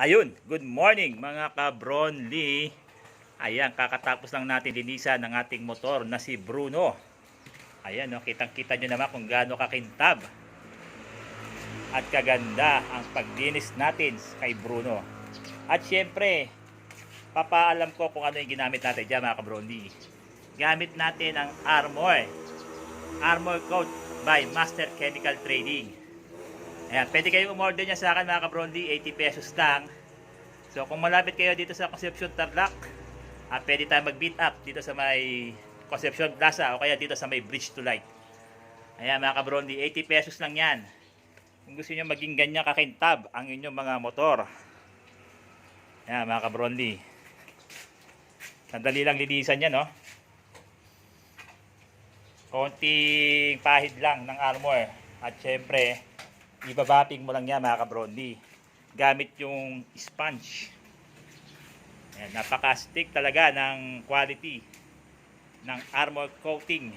Ayun, good morning mga ka-Bronly. Ayan, kakatapos lang natin linisan ng ating motor na si Bruno. Ayan, no, kitang-kita nyo naman kung gaano kakintab at kaganda ang paglinis natin kay Bruno. At syempre, papaalam ko kung ano yung ginamit natin dyan mga ka-Bronly. Gamit natin ang Armor. Armor Coat by Master Chemical Trading. Ayan, pwede kayong umorder niya sa akin mga kabrondi, 80 pesos lang. So kung malapit kayo dito sa Concepcion Tarlac, ah, pwede tayo mag-beat up dito sa may Concepcion Plaza o kaya dito sa may Bridge to Light. Ayan mga kabrondi, 80 pesos lang yan. Kung gusto niyo maging ganyan kakintab ang inyong mga motor. Ayan mga kabrondi. Sandali lang linisan yan, no? Konting pahid lang ng armor. At syempre, ibabating mo lang yan mga kabrondi. Gamit yung sponge. Ayan, napaka-stick talaga ng quality ng armor coating.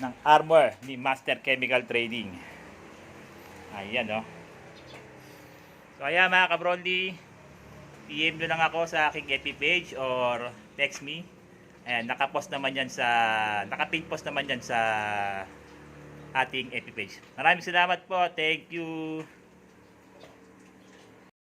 Ng armor ni Master Chemical Trading. Ayan no so ayan mga kabrondi. PM nyo lang ako sa aking FB page or text me. Ayan nakapost naman yan sa nakapin post naman yan sa ating FB page. Maraming salamat po. Thank you.